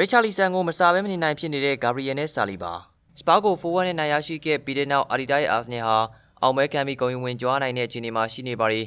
ရိချာလီဆန်ကိုမစားဘဲမနေနိုင်ဖြစ်နေတဲ့ဂါဘရီယယ်နဲ့ဆာလီဘာစပါကို4-1နဲ့နိုင်ရရှိခဲ့ပြီးတဲ့နောက်အာဒီတာရဲ့အာဆနယ်ဟာအောင်မဲခံပြီးဂုဏ်ယူဝင်ကြွားနိုင်တဲ့အခြေအနေမှာရှိနေပါရီ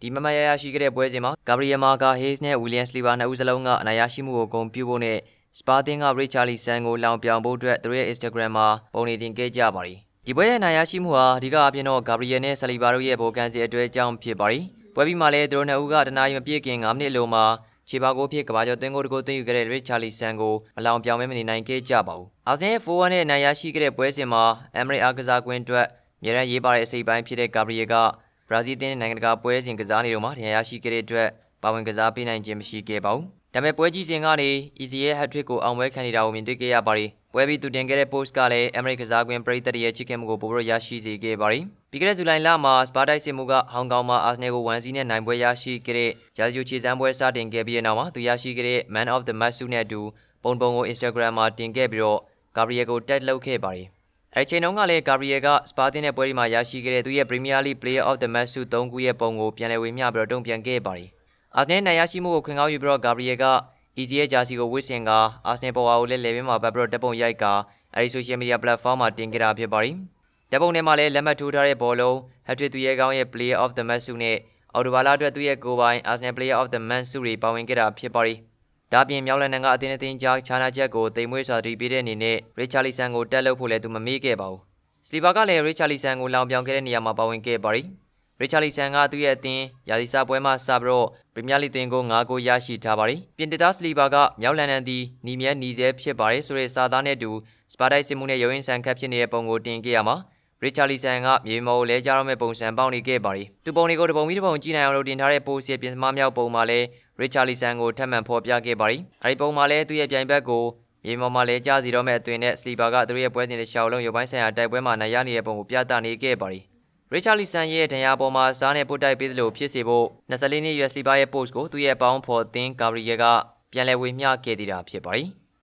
ဒီမမရရရှိခဲ့တဲ့ပွဲစဉ်မှာဂါဘရီယယ်မာကာဟေးစ်နဲ့ဝီလျံစလီဘာနှစ်ဦးစလုံးကအနိုင်ရရှိမှုကိုဂုဏ်ပြုဖို့နဲ့စပါတင်ကရိချာလီဆန်ကိုလောင်ပြောင်ဖို့အတွက်သူတို့ရဲ့ Instagram မှာပုံနေတင်ခဲ့ကြပါရီဒီပွဲရဲ့နိုင်ရရှိမှုဟာအဓိကအပြင်တော့ဂါဘရီယယ်နဲ့ဆလီဘာတို့ရဲ့ဗိုလ်ကန်စီအတွဲကြောင်းဖြစ်ပါရီပွဲပြီးမှလည်းသူတို့နှစ်ဦးကတနားရီမပြည့်ခင်9မိနစ်လုံးမှာ ချီပါကိုဖြစ်ကဘာကျော်သွင်းကိုတကိုသိမ်းယူခဲ့တဲ့ရစ်ချာလီဆန်ကိုမလောင်ပြောင်းမဲမနေနိုင်ခဲ့ကြပါဘူး။အာဆင်ရဲ့4-1နဲ့နိုင်ရရှိခဲ့တဲ့ပွဲစဉ်မှာအမရီအားကစားကွင်းအတွက်မြေရန်ရေးပါတဲ့အစိပ်ပိုင်းဖြစ်တဲ့ဂါဘရီယယ်ကဘရာဇီးတင်းနိုင်ငံတကာပွဲစဉ်ကစားနေတော့မှထင်ရရှိခဲ့တဲ့အတွက်ပါဝင်ကစားပေးနိုင်ခြင်းမရှိခဲ့ပါဘူး။ဒါပေမဲ့ပွဲကြီးစဉ်ကနေ Easy ရဲ့ hat-trick ကိုအောင်ပွဲခံနေတာကိုမြင်တွေ့ခဲ့ရပါတယ်။ ပွဲပြီးသူတင်ခဲ့တဲ့ post ကလည်းအမရိကစားကွင်းပရိသတ်ရဲ့ချစ်ခင်မှုကိုပိုပြီးရရှိစေခဲ့ပါတယ်။ပြီးခဲ့တဲ့ဇူလိုင်လမှာစပါတိုက်စစ်မှုကဟောင်ကောင်မှာအာဆနယ်ကို1-0နဲ့နိုင်ပွဲရရှိခဲ့တဲ့ရာဇီယိုချီစံပွဲစတင်ခဲ့ပြီးတဲ့နောက်မှာသူရရှိခဲ့တဲ့ Man of the Match ဆုနဲ့အတူပုံပုံကို Instagram မှာတင်ခဲ့ပြီးတော့ဂါဘရီယယ်ကိုတက်လုပ်ခဲ့ပါတယ်။အဲဒီချိန်တုန်းကလည်းဂါဘရီယယ်ကစပါတင်တဲ့ပွဲဒီမှာရရှိခဲ့တဲ့သူရဲ့ Premier League Player of the Match ဆု၃ခုရဲ့ပုံကိုပြန်လည်ဝေမျှပြီးတော့တုံ့ပြန်ခဲ့ပါတယ်။အာဆနယ်နိုင်ရရှိမှုကိုခွင့်ကောင်းယူပြီးတော့ဂါဘရီယယ်က Easy ရဲ့ဂျာစီကိုဝစ်ဆင်ကအာဆနယ်ပေါ်ဝါကိုလည်းလေဘင်းမှာပတ်ပြီးတော့တပ်ပုံရိုက်ကအဲဒီ social media platform မှာတင်ခဲ့တာဖြစ်ပါတယ်။တပ်ပုံထဲမှာလည်းလက်မှတ်ထိုးထားတဲ့ဘောလုံး hat-trick သူရဲ့ကောင်းရဲ့ Player of the Match ဆုနဲ့အော်တိုဘာလာအတွက်သူရဲ့ကိုယ်ပိုင် Arsenal Player of the Month ဆုတွေပါဝင်ခဲ့တာဖြစ်ပါတယ်။ဒါပြင်မြောက်လန်နန်ကအသင်းအသင်းကြားခြားနာချက်ကိုတိမ်မွေးစွာတည်ပြတဲ့အနေနဲ့ Richarlison ကိုတက်လုပ်ဖို့လည်းသူမမေ့ခဲ့ပါဘူး။စလီဗာကလည်း Richarlison ကိုလောင်ပြောင်ခဲ့တဲ့နေရာမှာပါဝင်ခဲ့ပါတယ်။ ရစ်ချာလီဆန်ကသူ့ရဲ့အသင်းရာသီစာပွဲမှာစပြီးတော့ပရီးမီးယားလိသွင်းကို9ဂိုးရရှိထားပါတယ်။ပြင်တတာစလီဘာကမြောက်လန်ဒန်သည်နီမြဲနီစဲဖြစ်ပါတယ်ဆိုတဲ့စာသားနဲ့အတူစပါတိုက်စစ်မှုနဲ့ရုံးရင်ဆန်ခတ်ဖြစ်နေတဲ့ပုံကိုတင်ခဲ့ရမှာရစ်ချာလီဆန်ကမြေမော်ကိုလဲကြတော့မဲ့ပုံစံပေါက်နေခဲ့ပါတယ်။သူပုံတွေကိုတပုံပြီးတပုံကြည့်နိုင်အောင်လို့တင်ထားတဲ့ပိုးစီပြင်စမမြောက်ပုံမှာလဲရစ်ချာလီဆန်ကိုထပ်မံဖော်ပြခဲ့ပါတယ်။အဲဒီပုံမှာလဲသူ့ရဲ့ပြိုင်ဘက်ကိုမြေမော်မှာလဲကြားစီတော့မဲ့အသွင်နဲ့စလီဘာကသူ့ရဲ့ပွဲစဉ်တစ်လျှောက်လုံးရုပ်ပိုင်းဆိုင်ရာတိုက်ပွဲမှာနိုင်ရနေတဲ့ပုံကိုပြသနေခဲ့ပါတယ်။ ရစ်ချာလီဆန်ရဲ့ဒဏ်ရာပေါ်မှာစားနဲ့ပုတ်တိုက်ပေးသလိုဖြစ်စေဖို့24နှစ် US လီဘာရဲ့ post ကိုသူ့ရဲ့ပေါင်းဖော်သင်းဂါဘရီယယ်ကပြန်လည်ဝေမျှခဲ့သေးတာဖြစ်ပါတယ်။